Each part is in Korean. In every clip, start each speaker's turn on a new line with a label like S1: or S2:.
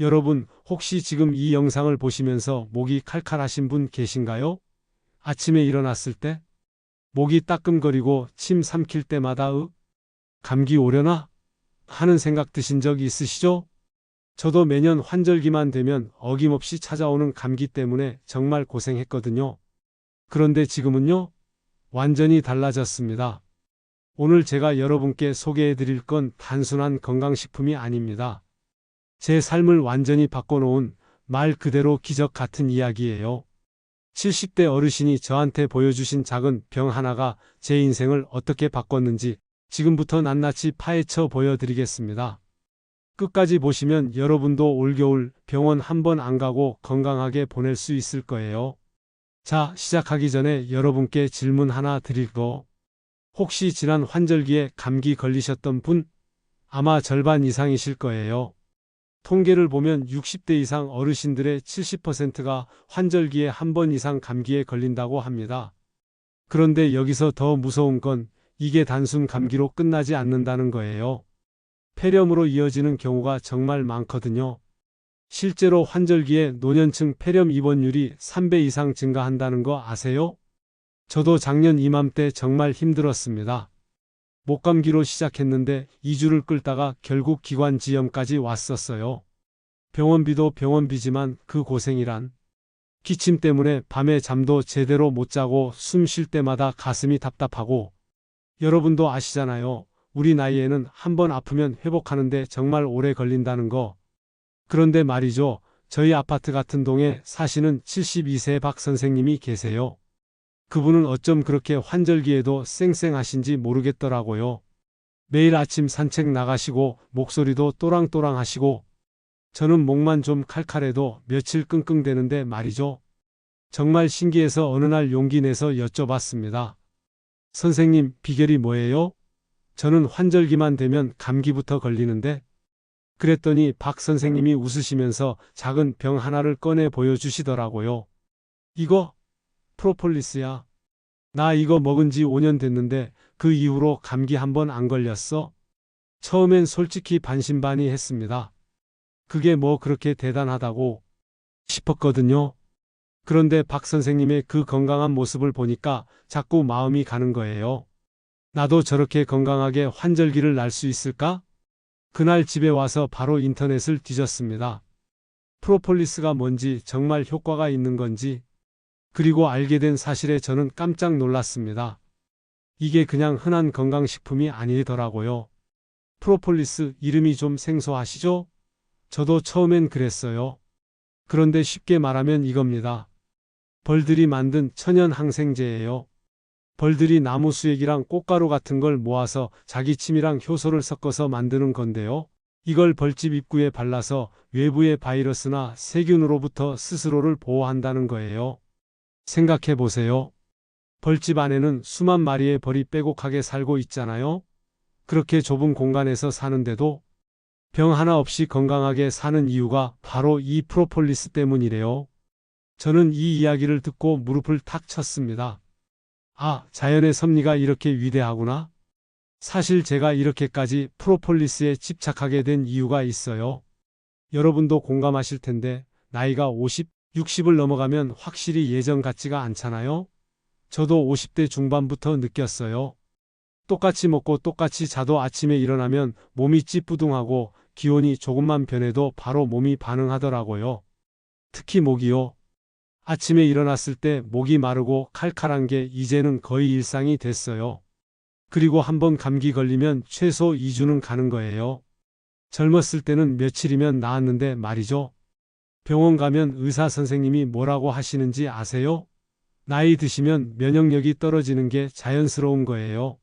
S1: 여러분, 혹시 지금 이 영상을 보시면서 목이 칼칼하신 분 계신가요? 아침에 일어났을 때? 목이 따끔거리고 침 삼킬 때마다 으? 감기 오려나? 하는 생각 드신 적 있으시죠? 저도 매년 환절기만 되면 어김없이 찾아오는 감기 때문에 정말 고생했거든요. 그런데 지금은요? 완전히 달라졌습니다. 오늘 제가 여러분께 소개해 드릴 건 단순한 건강식품이 아닙니다. 제 삶을 완전히 바꿔놓은 말 그대로 기적 같은 이야기예요. 70대 어르신이 저한테 보여주신 작은 병 하나가 제 인생을 어떻게 바꿨는지 지금부터 낱낱이 파헤쳐 보여드리겠습니다. 끝까지 보시면 여러분도 올겨울 병원 한 번 안 가고 건강하게 보낼 수 있을 거예요. 자, 시작하기 전에 여러분께 질문 하나 드릴 거. 혹시 지난 환절기에 감기 걸리셨던 분? 아마 절반 이상이실 거예요. 통계를 보면 60대 이상 어르신들의 70%가 환절기에 한 번 이상 감기에 걸린다고 합니다. 그런데 여기서 더 무서운 건 이게 단순 감기로 끝나지 않는다는 거예요. 폐렴으로 이어지는 경우가 정말 많거든요. 실제로 환절기에 노년층 폐렴 입원율이 3배 이상 증가한다는 거 아세요? 저도 작년 이맘때 정말 힘들었습니다. 목감기로 시작했는데 2주를 끌다가 결국 기관지염까지 왔었어요. 병원비도 병원비지만 그 고생이란 기침 때문에 밤에 잠도 제대로 못 자고 숨 쉴 때마다 가슴이 답답하고 여러분도 아시잖아요. 우리 나이에는 한 번 아프면 회복하는데 정말 오래 걸린다는 거. 그런데 말이죠. 저희 아파트 같은 동에 사시는 72세 박 선생님이 계세요. 그분은 어쩜 그렇게 환절기에도 쌩쌩하신지 모르겠더라고요. 매일 아침 산책 나가시고 목소리도 또랑또랑 하시고 저는 목만 좀 칼칼해도 며칠 끙끙대는데 말이죠. 정말 신기해서 어느 날 용기 내서 여쭤봤습니다. 선생님, 비결이 뭐예요? 저는 환절기만 되면 감기부터 걸리는데 그랬더니 박 선생님이 웃으시면서 작은 병 하나를 꺼내 보여주시더라고요. 이거 프로폴리스야. 나 이거 먹은 지 5년 됐는데 그 이후로 감기 한 번 안 걸렸어. 처음엔 솔직히 반신반의 했습니다. 그게 뭐 그렇게 대단하다고 싶었거든요. 그런데 박 선생님의 그 건강한 모습을 보니까 자꾸 마음이 가는 거예요. 나도 저렇게 건강하게 환절기를 날 수 있을까? 그날 집에 와서 바로 인터넷을 뒤졌습니다. 프로폴리스가 뭔지 정말 효과가 있는 건지 그리고 알게 된 사실에 저는 깜짝 놀랐습니다. 이게 그냥 흔한 건강식품이 아니더라고요. 프로폴리스 이름이 좀 생소하시죠? 저도 처음엔 그랬어요. 그런데 쉽게 말하면 이겁니다. 벌들이 만든 천연 항생제예요. 벌들이 나무 수액이랑 꽃가루 같은 걸 모아서 자기 침이랑 효소를 섞어서 만드는 건데요. 이걸 벌집 입구에 발라서 외부의 바이러스나 세균으로부터 스스로를 보호한다는 거예요. 생각해 보세요. 벌집 안에는 수만 마리의 벌이 빼곡하게 살고 있잖아요. 그렇게 좁은 공간에서 사는데도 병 하나 없이 건강하게 사는 이유가 바로 이 프로폴리스 때문이래요. 저는 이 이야기를 듣고 무릎을 탁 쳤습니다. 아, 자연의 섭리가 이렇게 위대하구나. 사실 제가 이렇게까지 프로폴리스에 집착하게 된 이유가 있어요. 여러분도 공감하실 텐데, 나이가 50, 60을 넘어가면 확실히 예전 같지가 않잖아요? 저도 50대 중반부터 느꼈어요. 똑같이 먹고 똑같이 자도 아침에 일어나면 몸이 찌뿌둥하고 기온이 조금만 변해도 바로 몸이 반응하더라고요. 특히 목이요. 아침에 일어났을 때 목이 마르고 칼칼한 게 이제는 거의 일상이 됐어요. 그리고 한번 감기 걸리면 최소 2주는 가는 거예요. 젊었을 때는 며칠이면 나았는데 말이죠. 병원 가면 의사 선생님이 뭐라고 하시는지 아세요? 나이 드시면 면역력이 떨어지는 게 자연스러운 거예요.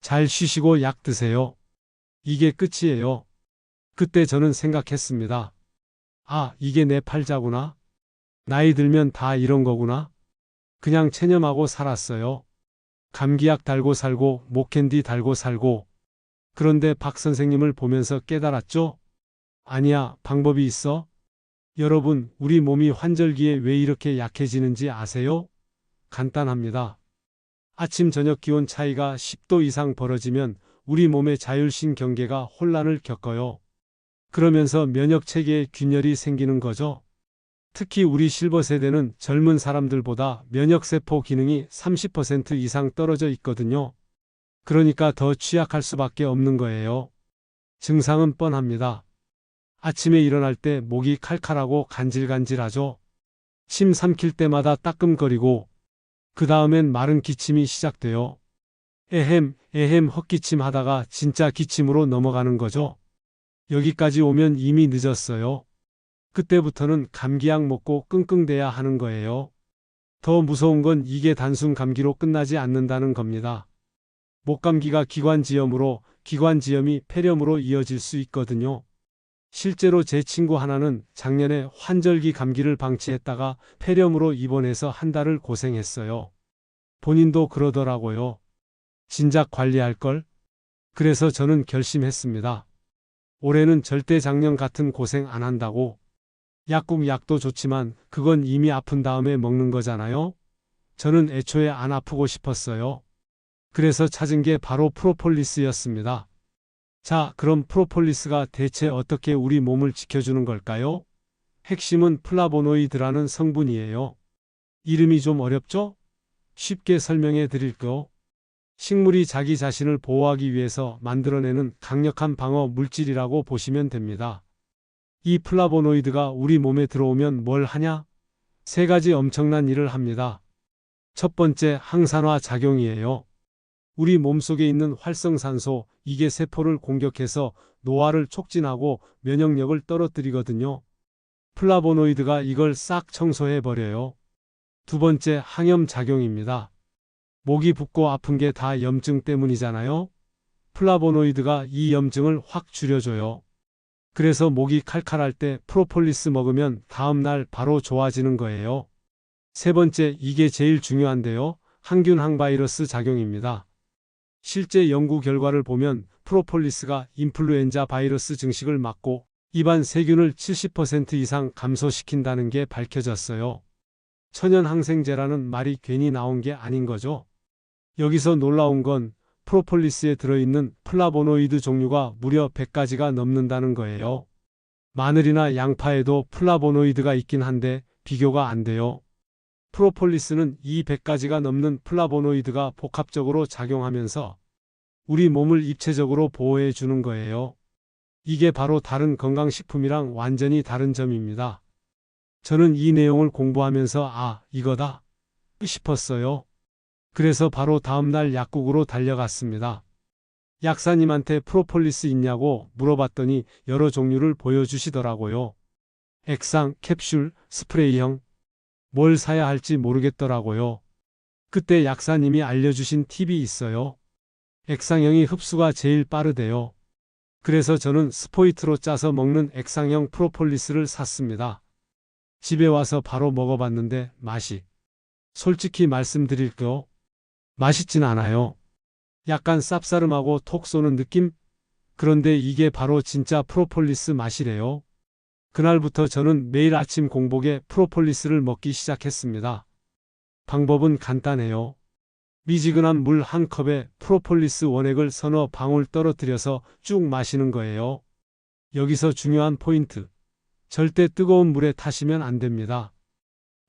S1: 잘 쉬시고 약 드세요. 이게 끝이에요. 그때 저는 생각했습니다. 아, 이게 내 팔자구나. 나이 들면 다 이런 거구나. 그냥 체념하고 살았어요. 감기약 달고 살고 목캔디 달고 살고. 그런데 박 선생님을 보면서 깨달았죠? 아니야, 방법이 있어. 여러분, 우리 몸이 환절기에 왜 이렇게 약해지는지 아세요? 간단합니다. 아침 저녁 기온 차이가 10도 이상 벌어지면 우리 몸의 자율신 경계가 혼란을 겪어요. 그러면서 면역 체계에 균열이 생기는 거죠. 특히 우리 실버 세대는 젊은 사람들보다 면역 세포 기능이 30% 이상 떨어져 있거든요. 그러니까 더 취약할 수밖에 없는 거예요. 증상은 뻔합니다. 아침에 일어날 때 목이 칼칼하고 간질간질하죠. 침 삼킬 때마다 따끔거리고 그 다음엔 마른 기침이 시작돼요. 에헴, 에헴 헛기침 하다가 진짜 기침으로 넘어가는 거죠. 여기까지 오면 이미 늦었어요. 그때부터는 감기약 먹고 끙끙대야 하는 거예요. 더 무서운 건 이게 단순 감기로 끝나지 않는다는 겁니다. 목감기가 기관지염으로, 기관지염이 폐렴으로 이어질 수 있거든요. 실제로 제 친구 하나는 작년에 환절기 감기를 방치했다가 폐렴으로 입원해서 한 달을 고생했어요. 본인도 그러더라고요. 진작 관리할 걸? 그래서 저는 결심했습니다. 올해는 절대 작년 같은 고생 안 한다고. 약국 약도 좋지만 그건 이미 아픈 다음에 먹는 거잖아요. 저는 애초에 안 아프고 싶었어요. 그래서 찾은 게 바로 프로폴리스였습니다. 자, 그럼 프로폴리스가 대체 어떻게 우리 몸을 지켜주는 걸까요? 핵심은 플라보노이드라는 성분이에요. 이름이 좀 어렵죠? 쉽게 설명해 드릴게요. 식물이 자기 자신을 보호하기 위해서 만들어내는 강력한 방어 물질이라고 보시면 됩니다. 이 플라보노이드가 우리 몸에 들어오면 뭘 하냐? 세 가지 엄청난 일을 합니다. 첫 번째, 항산화 작용이에요. 우리 몸속에 있는 활성산소, 이게 세포를 공격해서 노화를 촉진하고 면역력을 떨어뜨리거든요. 플라보노이드가 이걸 싹 청소해 버려요. 두 번째, 항염 작용입니다. 목이 붓고 아픈 게 다 염증 때문이잖아요. 플라보노이드가 이 염증을 확 줄여줘요. 그래서 목이 칼칼할 때 프로폴리스 먹으면 다음날 바로 좋아지는 거예요. 세 번째, 이게 제일 중요한데요. 항균 항바이러스 작용입니다. 실제 연구 결과를 보면 프로폴리스가 인플루엔자 바이러스 증식을 막고 입안 세균을 70% 이상 감소시킨다는 게 밝혀졌어요. 천연 항생제라는 말이 괜히 나온 게 아닌 거죠. 여기서 놀라운 건 프로폴리스에 들어있는 플라보노이드 종류가 무려 100가지가 넘는다는 거예요. 마늘이나 양파에도 플라보노이드가 있긴 한데 비교가 안 돼요. 프로폴리스는 이 100가지가 넘는 플라보노이드가 복합적으로 작용하면서 우리 몸을 입체적으로 보호해 주는 거예요. 이게 바로 다른 건강식품이랑 완전히 다른 점입니다. 저는 이 내용을 공부하면서 아, 이거다 싶었어요. 그래서 바로 다음날 약국으로 달려갔습니다. 약사님한테 프로폴리스 있냐고 물어봤더니 여러 종류를 보여주시더라고요. 액상, 캡슐, 스프레이형. 뭘 사야 할지 모르겠더라고요. 그때 약사님이 알려주신 팁이 있어요. 액상형이 흡수가 제일 빠르대요. 그래서 저는 스포이트로 짜서 먹는 액상형 프로폴리스를 샀습니다. 집에 와서 바로 먹어봤는데 맛이 솔직히 말씀드릴게요. 맛있진 않아요. 약간 쌉싸름하고 톡 쏘는 느낌? 그런데 이게 바로 진짜 프로폴리스 맛이래요. 그날부터 저는 매일 아침 공복에 프로폴리스를 먹기 시작했습니다. 방법은 간단해요. 미지근한 물 한 컵에 프로폴리스 원액을 서너 방울 떨어뜨려서 쭉 마시는 거예요. 여기서 중요한 포인트. 절대 뜨거운 물에 타시면 안 됩니다.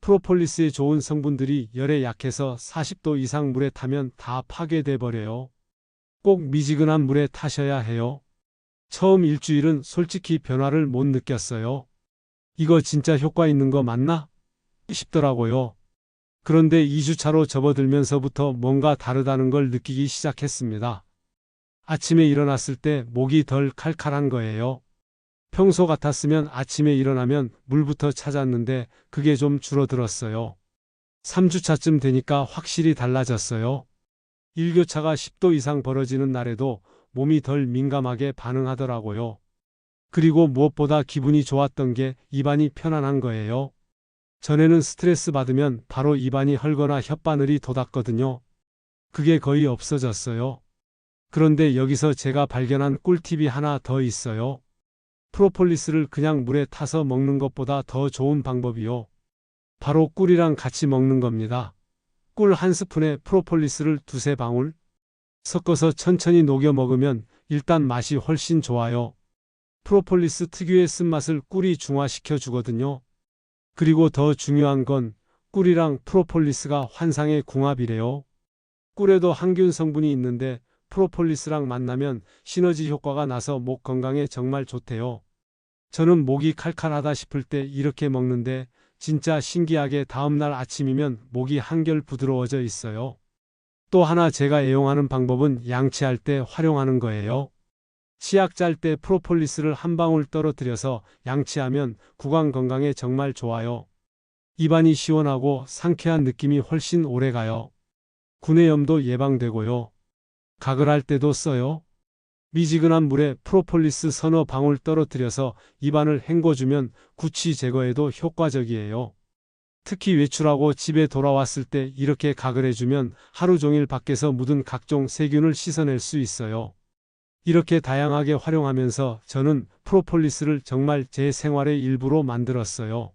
S1: 프로폴리스의 좋은 성분들이 열에 약해서 40도 이상 물에 타면 다 파괴돼 버려요. 꼭 미지근한 물에 타셔야 해요. 처음 일주일은 솔직히 변화를 못 느꼈어요. 이거 진짜 효과 있는 거 맞나? 싶더라고요. 그런데 2주차로 접어들면서부터 뭔가 다르다는 걸 느끼기 시작했습니다. 아침에 일어났을 때 목이 덜 칼칼한 거예요. 평소 같았으면 아침에 일어나면 물부터 찾았는데 그게 좀 줄어들었어요. 3주차쯤 되니까 확실히 달라졌어요. 일교차가 10도 이상 벌어지는 날에도 몸이 덜 민감하게 반응하더라고요. 그리고 무엇보다 기분이 좋았던 게 입안이 편안한 거예요. 전에는 스트레스 받으면 바로 입안이 헐거나 혓바늘이 돋았거든요. 그게 거의 없어졌어요. 그런데 여기서 제가 발견한 꿀팁이 하나 더 있어요. 프로폴리스를 그냥 물에 타서 먹는 것보다 더 좋은 방법이요. 바로 꿀이랑 같이 먹는 겁니다. 꿀 한 스푼에 프로폴리스를 두세 방울 섞어서 천천히 녹여 먹으면 일단 맛이 훨씬 좋아요. 프로폴리스 특유의 쓴맛을 꿀이 중화시켜 주거든요. 그리고 더 중요한 건 꿀이랑 프로폴리스가 환상의 궁합이래요. 꿀에도 항균 성분이 있는데 프로폴리스랑 만나면 시너지 효과가 나서 목 건강에 정말 좋대요. 저는 목이 칼칼하다 싶을 때 이렇게 먹는데 진짜 신기하게 다음날 아침이면 목이 한결 부드러워져 있어요. 또 하나 제가 애용하는 방법은 양치할 때 활용하는 거예요. 치약 짤 때 프로폴리스를 한 방울 떨어뜨려서 양치하면 구강 건강에 정말 좋아요. 입안이 시원하고 상쾌한 느낌이 훨씬 오래 가요. 구내염도 예방되고요. 각을 할 때도 써요. 미지근한 물에 프로폴리스 서너 방울 떨어뜨려서 입안을 헹궈주면 구취 제거에도 효과적이에요. 특히 외출하고 집에 돌아왔을 때 이렇게 각을 해주면 하루 종일 밖에서 묻은 각종 세균을 씻어낼 수 있어요. 이렇게 다양하게 활용하면서 저는 프로폴리스를 정말 제 생활의 일부로 만들었어요.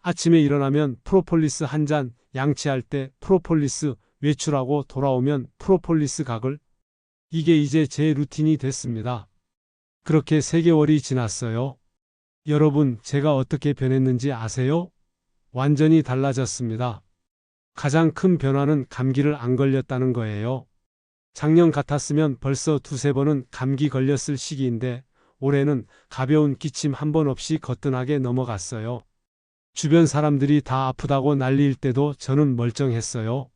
S1: 아침에 일어나면 프로폴리스 한 잔, 양치할 때 프로폴리스, 외출하고 돌아오면 프로폴리스 각을 이게 이제 제 루틴이 됐습니다. 그렇게 3개월이 지났어요. 여러분, 제가 어떻게 변했는지 아세요? 완전히 달라졌습니다. 가장 큰 변화는 감기를 안 걸렸다는 거예요. 작년 같았으면 벌써 두세 번은 감기 걸렸을 시기인데 올해는 가벼운 기침 한 번 없이 거뜬하게 넘어갔어요. 주변 사람들이 다 아프다고 난리일 때도 저는 멀쩡했어요.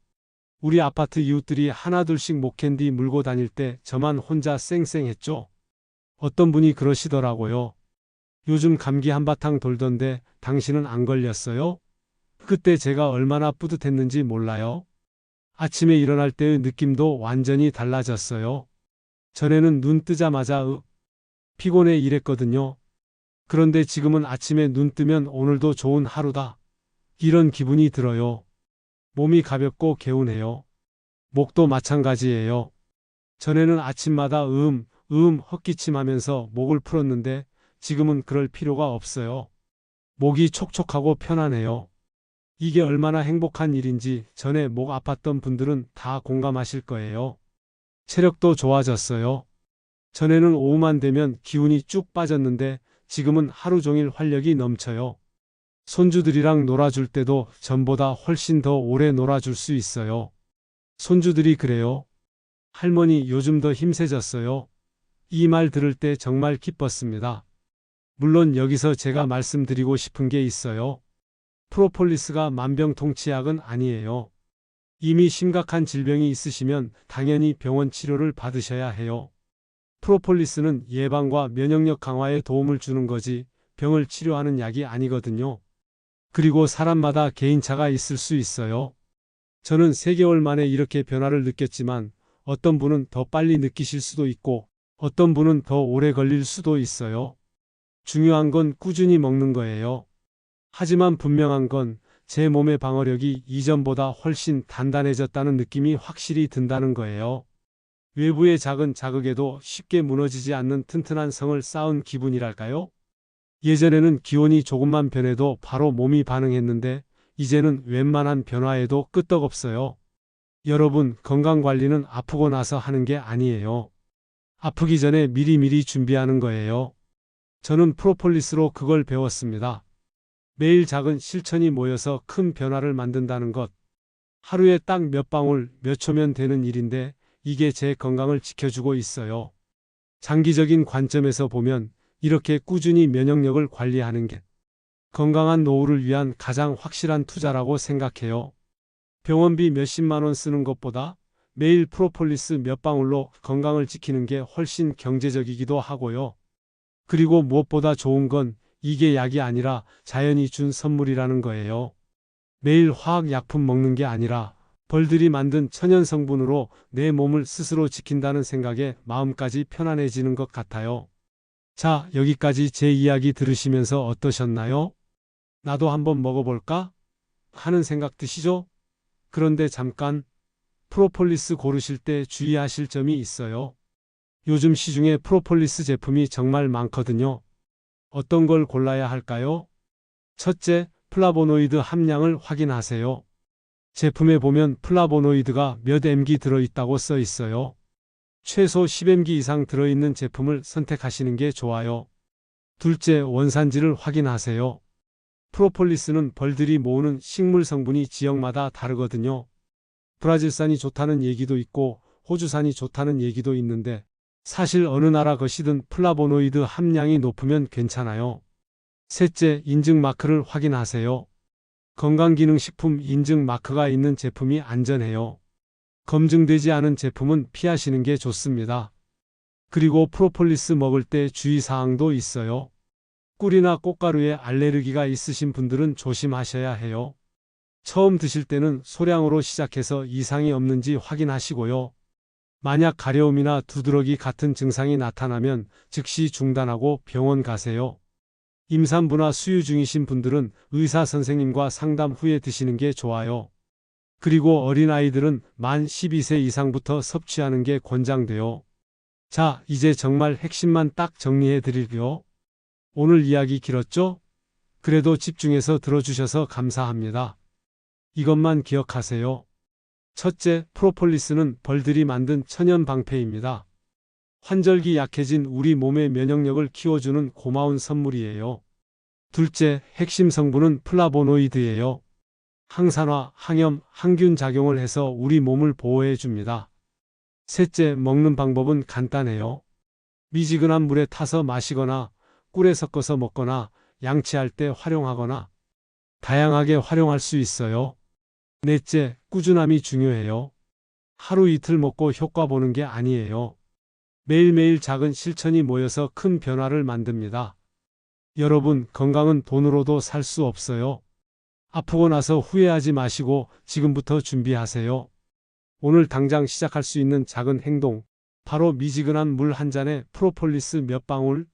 S1: 우리 아파트 이웃들이 하나둘씩 목캔디 물고 다닐 때 저만 혼자 쌩쌩했죠. 어떤 분이 그러시더라고요. 요즘 감기 한바탕 돌던데 당신은 안 걸렸어요? 그때 제가 얼마나 뿌듯했는지 몰라요. 아침에 일어날 때의 느낌도 완전히 달라졌어요. 전에는 눈 뜨자마자 으, 피곤해 이랬거든요. 그런데 지금은 아침에 눈 뜨면 오늘도 좋은 하루다. 이런 기분이 들어요. 몸이 가볍고 개운해요. 목도 마찬가지예요. 전에는 아침마다 음, 음 헛기침하면서 목을 풀었는데 지금은 그럴 필요가 없어요. 목이 촉촉하고 편안해요. 이게 얼마나 행복한 일인지 전에 목 아팠던 분들은 다 공감하실 거예요. 체력도 좋아졌어요. 전에는 오후만 되면 기운이 쭉 빠졌는데 지금은 하루 종일 활력이 넘쳐요. 손주들이랑 놀아줄 때도 전보다 훨씬 더 오래 놀아줄 수 있어요. 손주들이 그래요. 할머니 요즘 더 힘세졌어요. 이 말 들을 때 정말 기뻤습니다. 물론 여기서 제가 말씀드리고 싶은 게 있어요. 프로폴리스가 만병통치약은 아니에요. 이미 심각한 질병이 있으시면 당연히 병원 치료를 받으셔야 해요. 프로폴리스는 예방과 면역력 강화에 도움을 주는 거지 병을 치료하는 약이 아니거든요. 그리고 사람마다 개인차가 있을 수 있어요. 저는 3개월 만에 이렇게 변화를 느꼈지만 어떤 분은 더 빨리 느끼실 수도 있고 어떤 분은 더 오래 걸릴 수도 있어요. 중요한 건 꾸준히 먹는 거예요. 하지만 분명한 건 제 몸의 방어력이 이전보다 훨씬 단단해졌다는 느낌이 확실히 든다는 거예요. 외부의 작은 자극에도 쉽게 무너지지 않는 튼튼한 성을 쌓은 기분이랄까요? 예전에는 기온이 조금만 변해도 바로 몸이 반응했는데 이제는 웬만한 변화에도 끄떡없어요. 여러분, 건강관리는 아프고 나서 하는 게 아니에요. 아프기 전에 미리미리 준비하는 거예요. 저는 프로폴리스로 그걸 배웠습니다. 매일 작은 실천이 모여서 큰 변화를 만든다는 것. 하루에 딱 몇 방울, 몇 초면 되는 일인데 이게 제 건강을 지켜주고 있어요. 장기적인 관점에서 보면 이렇게 꾸준히 면역력을 관리하는 게 건강한 노후를 위한 가장 확실한 투자라고 생각해요. 병원비 몇십만 원 쓰는 것보다 매일 프로폴리스 몇 방울로 건강을 지키는 게 훨씬 경제적이기도 하고요. 그리고 무엇보다 좋은 건 이게 약이 아니라 자연이 준 선물이라는 거예요. 매일 화학약품 먹는 게 아니라 벌들이 만든 천연 성분으로 내 몸을 스스로 지킨다는 생각에 마음까지 편안해지는 것 같아요. 자, 여기까지 제 이야기 들으시면서 어떠셨나요? 나도 한번 먹어볼까? 하는 생각 드시죠? 그런데 잠깐, 프로폴리스 고르실 때 주의하실 점이 있어요. 요즘 시중에 프로폴리스 제품이 정말 많거든요. 어떤 걸 골라야 할까요? 첫째, 플라보노이드 함량을 확인하세요. 제품에 보면 플라보노이드가 몇 mg 들어있다고 써 있어요. 최소 10mg 이상 들어있는 제품을 선택하시는 게 좋아요. 둘째, 원산지를 확인하세요. 프로폴리스는 벌들이 모으는 식물 성분이 지역마다 다르거든요. 브라질산이 좋다는 얘기도 있고 호주산이 좋다는 얘기도 있는데 사실 어느 나라 것이든 플라보노이드 함량이 높으면 괜찮아요. 셋째, 인증 마크를 확인하세요. 건강기능식품 인증 마크가 있는 제품이 안전해요. 검증되지 않은 제품은 피하시는 게 좋습니다. 그리고 프로폴리스 먹을 때 주의사항도 있어요. 꿀이나 꽃가루에 알레르기가 있으신 분들은 조심하셔야 해요. 처음 드실 때는 소량으로 시작해서 이상이 없는지 확인하시고요. 만약 가려움이나 두드러기 같은 증상이 나타나면 즉시 중단하고 병원 가세요. 임산부나 수유 중이신 분들은 의사 선생님과 상담 후에 드시는 게 좋아요. 그리고 어린아이들은 만 12세 이상부터 섭취하는 게 권장돼요. 자, 이제 정말 핵심만 딱 정리해 드릴게요. 오늘 이야기 길었죠? 그래도 집중해서 들어주셔서 감사합니다. 이것만 기억하세요. 첫째, 프로폴리스는 벌들이 만든 천연 방패입니다. 환절기 약해진 우리 몸의 면역력을 키워주는 고마운 선물이에요. 둘째, 핵심 성분은 플라보노이드예요. 항산화, 항염, 항균 작용을 해서 우리 몸을 보호해 줍니다. 셋째, 먹는 방법은 간단해요. 미지근한 물에 타서 마시거나 꿀에 섞어서 먹거나 양치할 때 활용하거나 다양하게 활용할 수 있어요. 넷째, 꾸준함이 중요해요. 하루 이틀 먹고 효과 보는 게 아니에요. 매일매일 작은 실천이 모여서 큰 변화를 만듭니다. 여러분, 건강은 돈으로도 살 수 없어요. 아프고 나서 후회하지 마시고 지금부터 준비하세요. 오늘 당장 시작할 수 있는 작은 행동, 바로 미지근한 물 한 잔에 프로폴리스 몇 방울,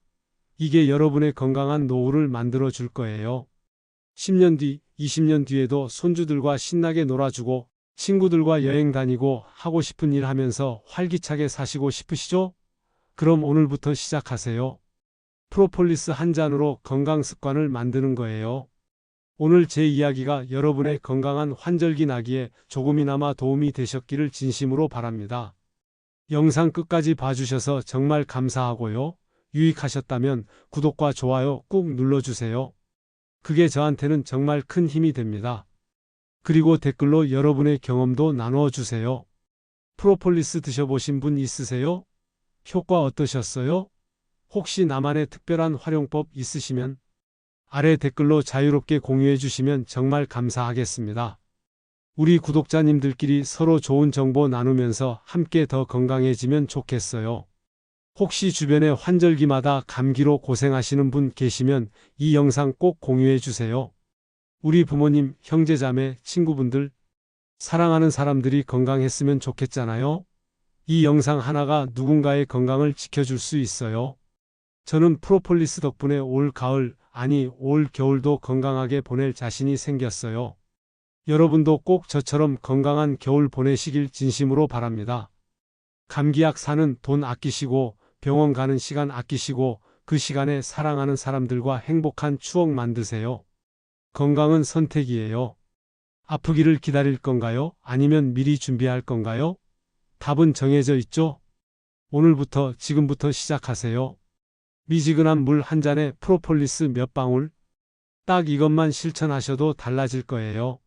S1: 이게 여러분의 건강한 노후를 만들어 줄 거예요. 10년 뒤, 20년 뒤에도 손주들과 신나게 놀아주고 친구들과 여행 다니고 하고 싶은 일 하면서 활기차게 사시고 싶으시죠? 그럼 오늘부터 시작하세요. 프로폴리스 한 잔으로 건강 습관을 만드는 거예요. 오늘 제 이야기가 여러분의 건강한 환절기 나기에 조금이나마 도움이 되셨기를 진심으로 바랍니다. 영상 끝까지 봐주셔서 정말 감사하고요. 유익하셨다면 구독과 좋아요 꾹 눌러주세요. 그게 저한테는 정말 큰 힘이 됩니다. 그리고 댓글로 여러분의 경험도 나누어 주세요. 프로폴리스 드셔보신 분 있으세요? 효과 어떠셨어요? 혹시 나만의 특별한 활용법 있으시면 아래 댓글로 자유롭게 공유해 주시면 정말 감사하겠습니다. 우리 구독자님들끼리 서로 좋은 정보 나누면서 함께 더 건강해지면 좋겠어요. 혹시 주변에 환절기마다 감기로 고생하시는 분 계시면 이 영상 꼭 공유해 주세요. 우리 부모님, 형제자매, 친구분들, 사랑하는 사람들이 건강했으면 좋겠잖아요. 이 영상 하나가 누군가의 건강을 지켜줄 수 있어요. 저는 프로폴리스 덕분에 올 가을, 아니 올 겨울도 건강하게 보낼 자신이 생겼어요. 여러분도 꼭 저처럼 건강한 겨울 보내시길 진심으로 바랍니다. 감기약 사는 돈 아끼시고 병원 가는 시간 아끼시고 그 시간에 사랑하는 사람들과 행복한 추억 만드세요. 건강은 선택이에요. 아프기를 기다릴 건가요? 아니면 미리 준비할 건가요? 답은 정해져 있죠? 오늘부터 지금부터 시작하세요. 미지근한 물 한 잔에 프로폴리스 몇 방울? 딱 이것만 실천하셔도 달라질 거예요.